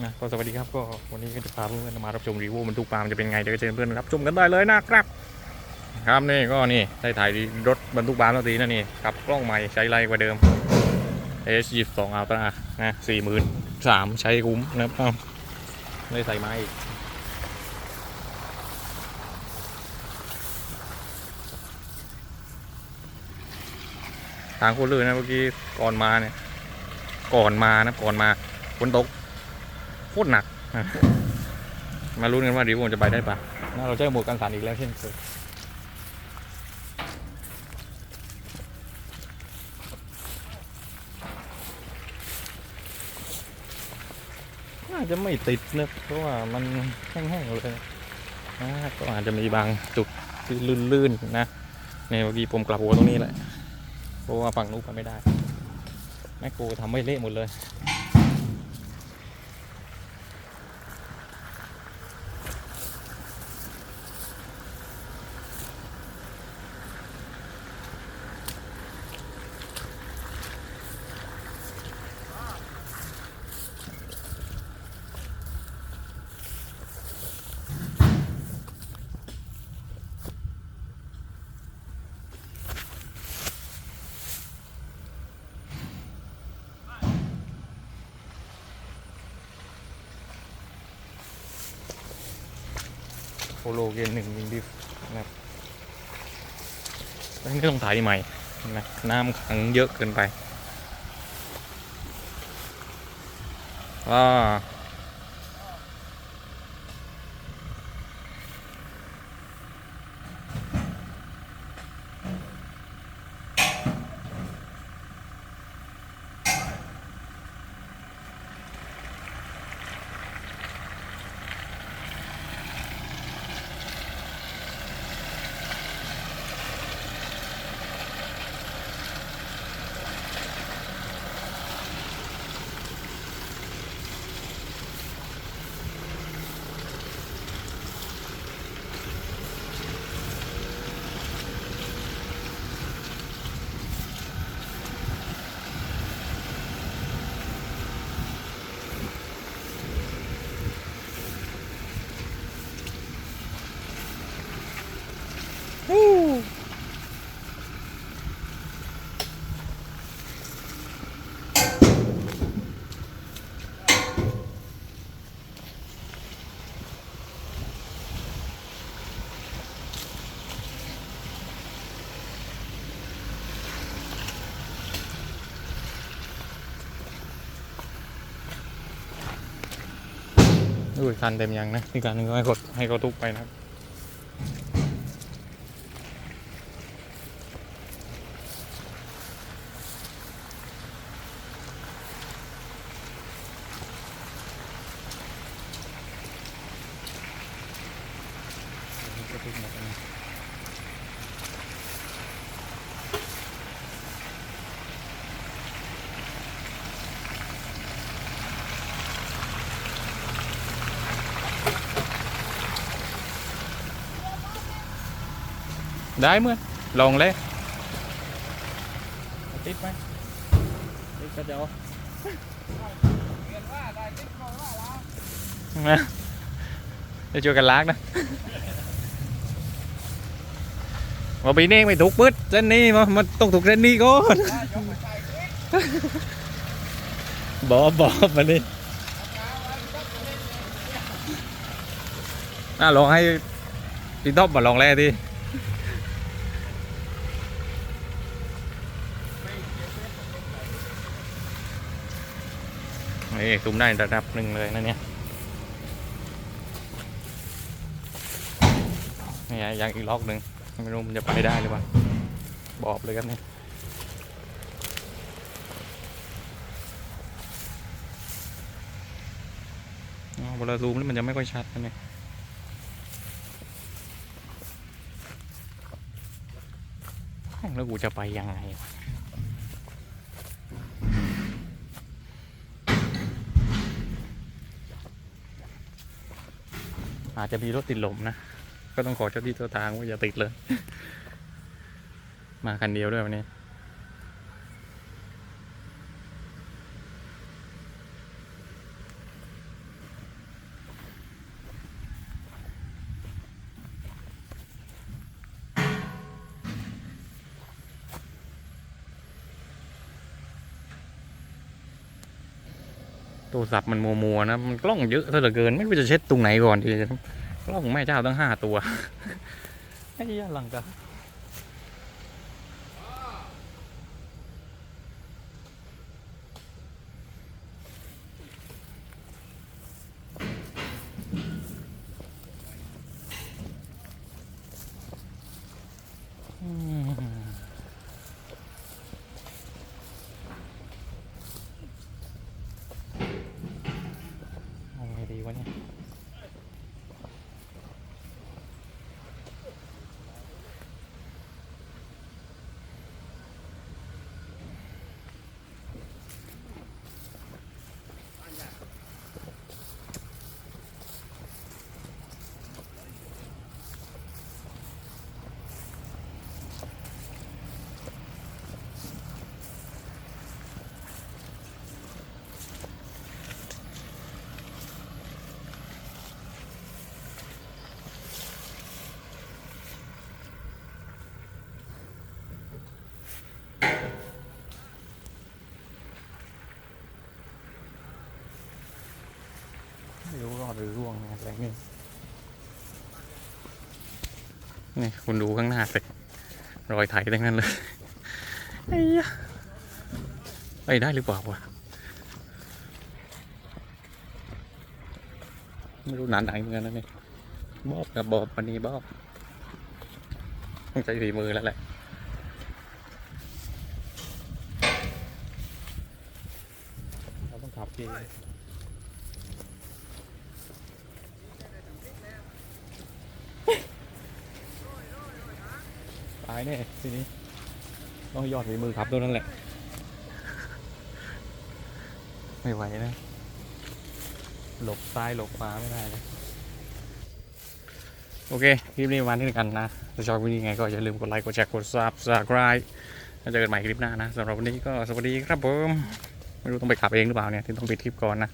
นะก็สวัสดีครับก็วันนี้ก็จะพาเพื่อนมารับชมรีวิวบรรทุกปาล์มจะเป็นไงเดี๋ยวก็เชิญเพื่อนรับชมกันได้เลยนะครับครับนี่ก็นี่ได้ถ่ายรถบรรทุกปาล์มแล้วทีนะนี่กับกล้องใหม่ใช้ไรกว่าเดิม S 2 2 Ultra นะสี่หมื่นสามใช้คุ้มนะครับได้ใส่ไม้อีกทางคนเลยนะเมื่อกี้ก่อนมาเนี่ยก่อนมานะก่อนมาฝนตก โคตรหนัก มาลุ้นกันว่ารีวิวจะไปได้ปะนะเราใช้หมวกกันสารอีกแล้วเช่นเคยน่าจะไม่ติดนะเพราะว่ามันแห้งๆเลยนะก็อาจจะมีบางจุดที่ลื่นๆนะในเมื่อกี้ผมกลับหัวตรงนี้แหละเพราะว่าฝั่งนู้นไปไม่ได้แม่โกทำไม่เละหมดเลย โฟโลเกนหนึ่งวิงดิฟนะครับนี่ต้องถ่ายใหม่นะน้ำขังเยอะเกินไปอ่า ดูอีกคันเต็มยังนะอีกคันนึงก็ให้กดให้เขาทุกไปนะครับ ได้เมื่อลองเลยติดไหมติดก็จะเอานะจะช่วยกันล้างนะว่าปีนี้ไม่ถูกปืดเส้นนี้มามันต้องถูกเส้นนี้ก่อนบอบอบมาดิน่าลองให้พี่ท็อปมาลองแรกดิ นี่ซูมได้ระดับหนึ่งเลยนะเนี่ยนี่ไงยังอีกล็อกหนึ่งไม่รู้มันจะไปได้หรือเปล่าบอบเลยครับเนี่ยเวลาซูมนี่มันจะไม่ค่อยชัดนะเนี่ยแล้วกูจะไปยังไง อาจจะมีรถติดลมนะ ก็ต้องขอเจ้าที่เจ้าทางว่าอย่าติดเลย มาคันเดียวด้วยวันนี้ โทรศัพท์มันมัวมัวๆนะมันกล้องเยอะเหลือเกิน ไม่รู้จะเช็ดตรงไหนก่อนทีจะกล้องแม่เจ้าตั้งห้าตัวไอ้ยาหลังกะอืมเอาไงดีวะเนี่ย ไม่รู้รอดหรือร่วงนะอะไรนี่ นี่คุณดูข้างหน้าสิรอยไถทั้งนั้นเลยไอ้ยะไปได้หรือเปล่าวะไม่รู้หนานไหนเหมือนกันนะนี่บอบกับบอบวันนี้บอบต้องใช้ฝีมือแล้วแหละเราต้องขับที่ตา แน่ทีนี้ต้องยอดฝีมือครับตัวนั้นแหละ ไม่ไหวนะ หลบซ้ายหลบขวาไม่ได้เลยโอเค คลิปนี้ประมาณนี้กันนะ ถ้าชอบวิดีโอไงก็อย่าลืมกดไลค์กดแชร์กด subscribe แล้วเจอกันใหม่คลิปหน้านะสำหรับวันนี้ก็สวัสดีครับผม ไม่รู้ต้องไปขับเองหรือเปล่าเนี่ย ที่ต้องปิดคลิปก่อนนะ